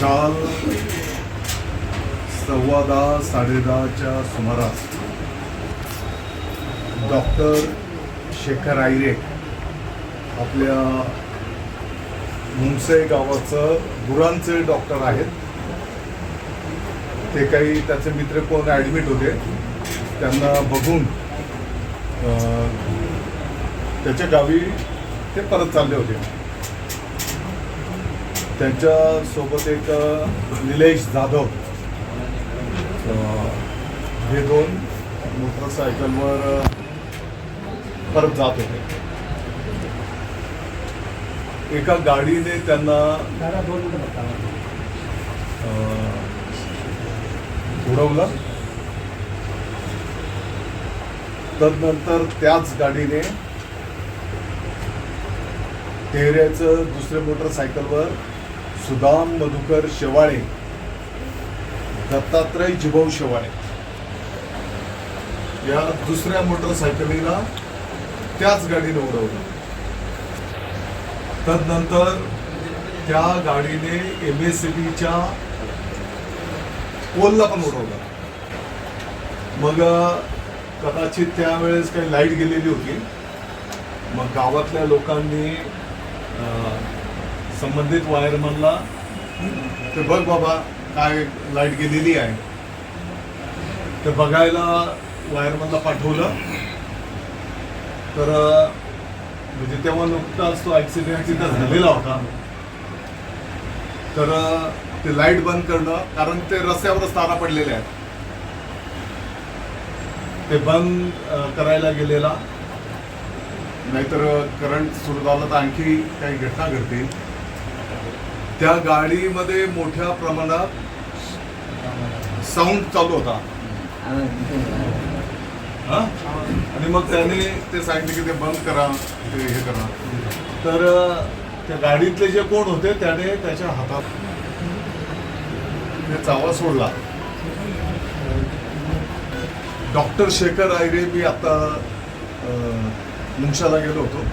काल सव्वा दहा साडेदहाच्या सुमारास डॉक्टर शेखर आयरे आपल्या मुंगसे गावाचं गुरांचे डॉक्टर आहेत. ते काही त्याचे मित्र कोण ॲडमिट होते त्यांना बघून त्याच्या गावी ते परत चालले होते. त्यांच्यासोबत एक निलेश जाधव. हे दोन मोटरसायकलवर परत जात होते. एका गाडीने त्यांना उडवलं. तदनंतर त्याच गाडीने तेहऱ्याचं दुसऱ्या मोटरसायकलवर सुदाम मधुकर शेवाळे दत्तात्रय जिभाऊ शेवाळे. या दुसऱ्या मोटरसायकलीला त्याच गाडीने उडवलं. तदनंतर त्या गाडीने एम एस सी बीच्या पोलला पण उडवलं. मग कदाचित त्यावेळेस काही लाइट गेलेली होती. मग गावातल्या लोकांनी संबंधित वायरमनला ते बघ बाबा काय लाइट गेलेली आहे. ते बघायला वायरमनला पाठवलं. तर म्हणजे तेव्हा नुकताच तो ॲक्सिडेंट तिथं झालेला होता. तर ते लाइट बंद करणं कारण ते रस्त्यावरच तारा पडलेले आहेत. ते बंद करायला गेलेला. नाहीतर करंट सुरू झालं तर आणखी काही घटना घडतील. त्या गाडीमध्ये मोठ्या प्रमाणात साऊंड चालू होता. आणि मग त्याने ते सांगितले की ते बंद करा ते हे करा. तर त्या गाडीतले जे कोण होते त्याने त्याच्या हातात ते चावा सोडला. डॉक्टर शेखर आयरे मी आता अं, मुंगशाला गेलो होतो.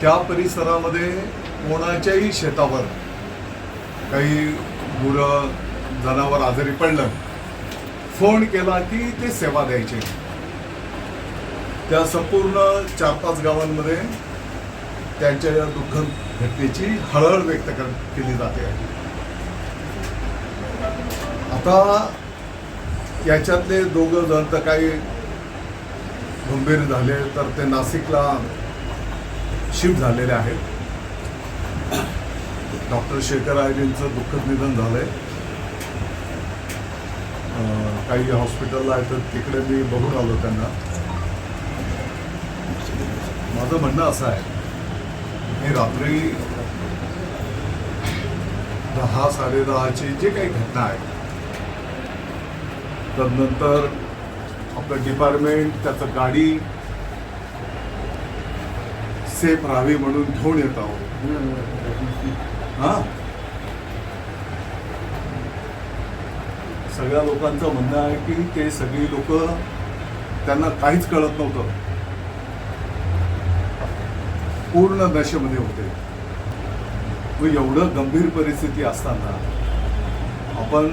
त्या परिसरामध्ये कोणाच्याही शेतावर काही गुरं जनावर आजारी पडलं फोन केला की ते सेवा द्यायचे. त्या संपूर्ण चार पाच गावांमध्ये त्यांच्या या दुःखद घटनेची हळहळ व्यक्त कर केली जाते. आता याच्यातले दोघं जण तर काही गंभीर झाले तर ते नाशिकला शिफ्ट झालेले आहेत. डॉक्टर शेखर आयरींचं दुःखद निधन झालंय. आहे काही हॉस्पिटलला आहेत तर तिकडे मी बघून आलो त्यांना. माझं म्हणणं असं आहे मी रात्री दहा साडेदहाची जे काही घटना आहे तदनंतर आपलं डिपार्टमेंट त्याचं गाडी सेफ राहावी म्हणून घेऊन येत आहोत. सगळ्या लोकांचं म्हणणं आहे की ते सगळी लोक त्यांना काहीच कळत नव्हतं. पूर्ण नशेमध्ये होते. एवढं गंभीर परिस्थिती असताना आपण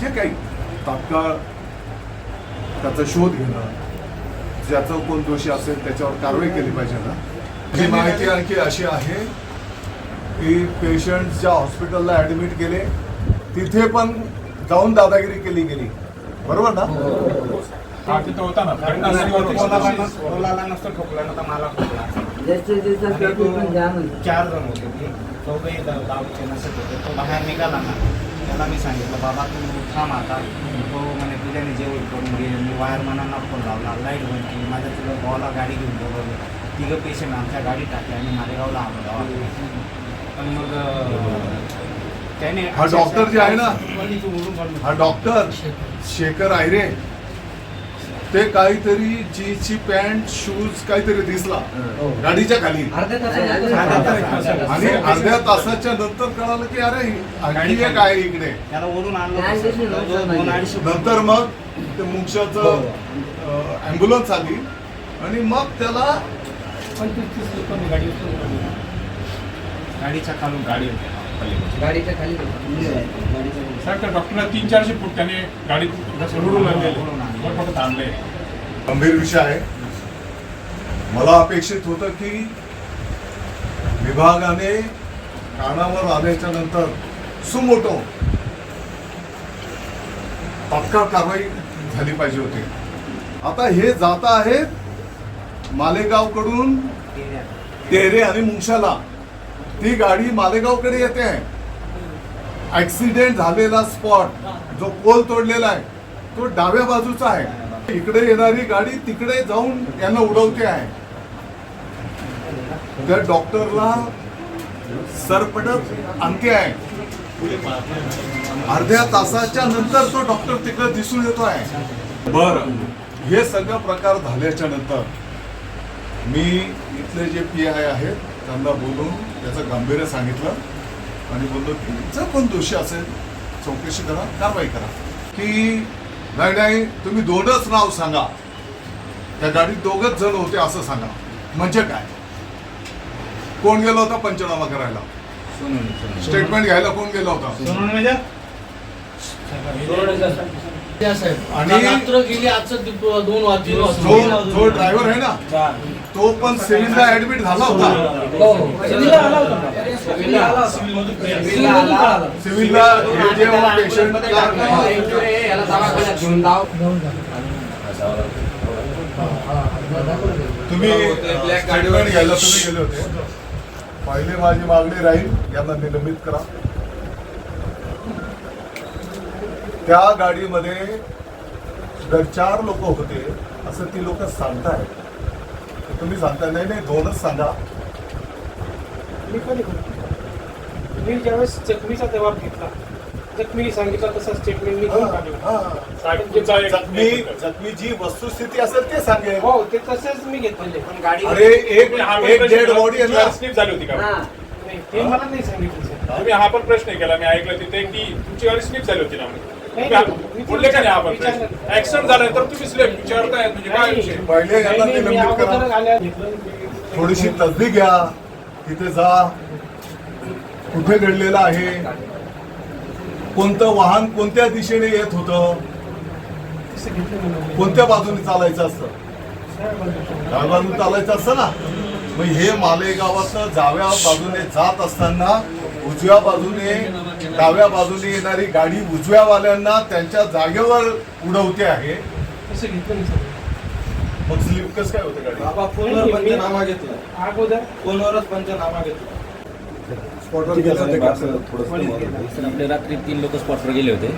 जे काही तात्काळ त्याचा शोध घेणं ज्याचा कोण दोषी असेल त्याच्यावर कारवाई केली पाहिजे ना. ही माहिती आणखी अशी आहे की पेशंट ज्या हॉस्पिटलला ऍडमिट केले तिथे पण जाऊन दादागिरी केली गेली. बरोबर ना? तिथं होता ना. मला चार जण होते. ते चौघही दारूचे नसत होते. तो बाहेर निघाला ना. त्याला मी सांगितलं बाबा तू थांब आता. तो म्हणे तुझ्याने जेवण करून घे. मी वायरमॅनांना फोन लावला. लाइट बंद केली माझ्या तुझ्या भावाला गाडी घेऊन बोलवलं तिघं पेशंट आमच्या गाडी टाकली आणि मालेगावला आलो दवाखान्यात पण मग त्याने हा डॉक्टर जे आहे ना, हा डॉक्टर शेखर आयरे ते काहीतरी जीची पॅन्ट शूज काहीतरी दिसला. गाडीच्या खाली. आणि अर्ध्या तासाच्या नंतर कळालं की अरे आणखी एक आहे इकडे. त्याला ओढून आणलं नंतर मग ते मुंगशाचं ॲम्ब्युलन्स आली. आणि मग त्याला गाडीच्या खालून गाडी गाडीच्या खाली साहेब त्या डॉक्टरला तीन चारशे फूट त्याने गाडी सोडून आणलेले मोठमोठं थांबले गंभीर विषय आहे. मला अपेक्षित होतं की विभागाने कानावर आल्याच्यानंतर सुमोटो तात्काळ कारवाई झाली पाहिजे होती. आता हे जात आहेत मालेगावकडून तेरे आणि मुंगशाला. ती गाडी मालेगावकडे येते. आहे ऍक्सिडेंट झालेला स्पॉट जो पोल तोडलेला आहे तो डाव्या बाजूचा आहे. इकडे येणारी गाडी तिकडे जाऊन यांना उडवते आहे. त्या डॉक्टरला सरपटत आणते आहे. अर्ध्या तासाच्या नंतर तो डॉक्टर तिकडे दिसून येतो आहे. बर हे सगळं प्रकार झाल्याच्यानंतर मी इथले जे पी आय आहेत त्यांना बोलून त्याचं गांभीर्य सांगितलं. आणि बोललो की जर कोण दोषी असेल चौकशी करा कारवाई करा. की नाही नाही तुम्ही दोनच नाव सांगा. त्या गाडीत दोघच जण होते असं सांगा. म्हणजे काय? कोण गेला होता पंचनामा करायला? स्टेटमेंट घ्यायला कोण गेला होता? म्हणजे? आणि जो ड्रायव्हर आहे ना तो पण सिव्हिलला ऍडमिट झाला होता. सिव्हिलला हे. पेशंट दवाखान्यात घेऊन जाऊ तुम्ही स्टेटमेंट घ्यायला तुम्ही गेले होते. पहिले माझी मागणी राहील यांना निलंबित करा. त्या गाडीमध्ये चार लोक होते असं ती लोक सांगताय तर तुम्ही सांगताय. नाही नाही दोनच सांगा. मी कधी मी ज्यावेळेस जखमीचा जबाब घेतला जखमीने सांगितलं तसं स्टेटमेंट मी हा. जखमी जखमी जी वस्तुस्थिती असेल ते सांगेल हो ते तसेच मी घेतलेले. पण गाडी अरे एक एक डेड बॉडी स्लिप झाली होती का? नाही ते मला नाही सांगितलं तुम्ही हा पण प्रश्न केला. मी ऐकलं तिथे की तुमची गाडी स्लिप झाली होती ना नाही आपण. ऍक्सिडेंट झाल्यानंतर तुम्ही विचारताय म्हणजे काय विषय? पहिले यांना निलंबित करा. थोडीशी तसदी घ्या. तिथे जा. कुठे घडलेलं आहे? कोणतं वाहन कोणत्या दिशेने येत होतं? कोणत्या बाजूने चालायचं असतं? डाव्या बाजूने चालायचं असतं ना? मग हे मालेगावात डाव्या बाजूने जात असताना उजव्या बाजूने डाव्या बाजूने येणारी गाडी उजव्यावाल्यांना त्यांच्या जागेवर उडवते आहे. तसं घेतलं नाही सर. मग स्लिप कसं काय होते गाडी? बाबा फोनवर पंचनामा घेतला. अगोदर? फोनवरच पंचनामा घेतला. आपले रात्री तीन लोक स्पॉटवर गेले होते.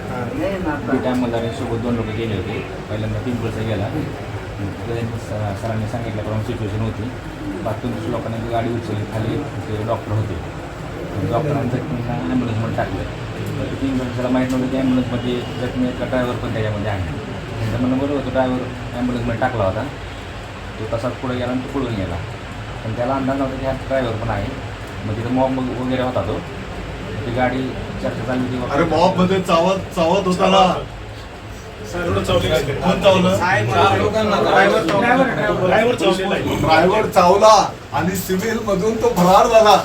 टायमला सोबत दोन लोक गेले होते. पहिल्यांदा पिंपळचा गेला. सरांनी सांगितल्याप्रमाणे सिच्युएशन होती. बाकी दुसऱ्या लोकांनी गाडी उचलली खाली ते डॉक्टर होते. डॉक्टरांनी जखमीला ॲम्ब्युलन्समध्ये टाकलं तीन वर्षाला माहीत नव्हतं की ॲम्ब्युलन्समध्ये जखमी ड्रायव्हर पण त्याच्यामध्ये आहे त्यांचं म्हणणं बरोबर होतं ड्रायव्हर ॲम्ब्युलन्समध्ये टाकला होता तो तसाच पुढे गेला आणि तो पळून गेला पण त्याला अंदाज नव्हता की हा ड्रायव्हर पण आहे. मग तिथं मॉब वगैरे होता तो ती गाडी चर्चा चालली होती अरे मॉबमध्ये चावत चावत होता ना ते. ड्रायव्हर चावला आणि सिव्हिल मधून तो फरार झाला.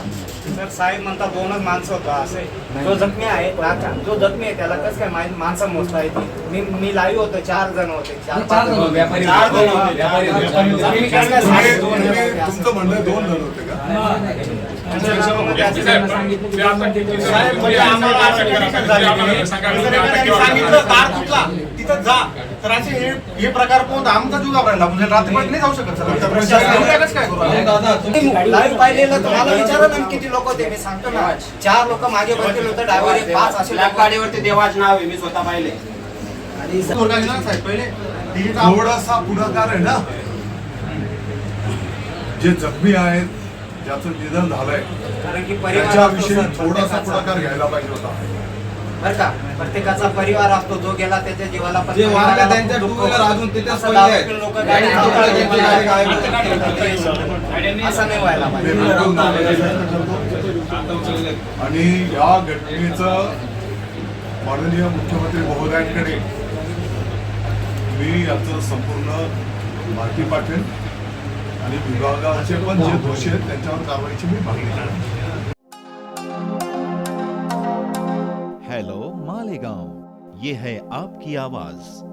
तर साहेब म्हणतात दोनच माणसं होतं असे. जो जखमी आहे जो जखमी आहे त्याला कसं काय माहित- माणसं मोजता येते मी मी लाईव्ह होतो चार जण होते. चार जण होते. व्यापारी चार जण होते. व्यापारी काय साहेब दोन जण. तुमचं म्हणणं दोन जण का? साहेब, म्हणजे आम्हाला त्यांनी सांगितलं? तर असे हे हे प्रकार कोण आमचा जीव घाबरायला म्हणजे रात्रीपर्यंत नाही जाऊ शकत सर काय करू लाईव्ह पाहिलेलं तर मला विचारा ना किती लोक होते. मी सांगतो ना. चार लोक मागे बसलेले होते ड्रायव्हर पाच असे गाडीवरती देवाच नाव आहे मी स्वतः पाहिले. साहेब पहिले. थोडासा पुढाकार आहे ना. जे जखमी आहेत ज्याचं निधन झालंय त्याच्याविषयी थोडासा. पुढाकार घ्यायला पाहिजे होता. बरं का? प्रत्येकाचा परिवार असतो जो गेला त्याच्या जीवाला पण जे वारले परिवाराला त्यांच्या खूप टू दुःख व्हीलर होतं. अजून तिथेच असं पडले दारू आहेत. पिऊन लोकं गाडी गाडी थांबवली, थांबवली, त्यांची गाडी गायब गाडी- असं नाही व्हायला पाहिजे. आणि या घटनेचं माननीय मुख्यमंत्री महोदयांकडे मी याचं संपूर्ण माहिती पाठवेन. आणि विभागाचे पण जे दोषी आहेत त्यांच्यावर कारवाईची मी मागणी करेन ये है आपकी आवाज।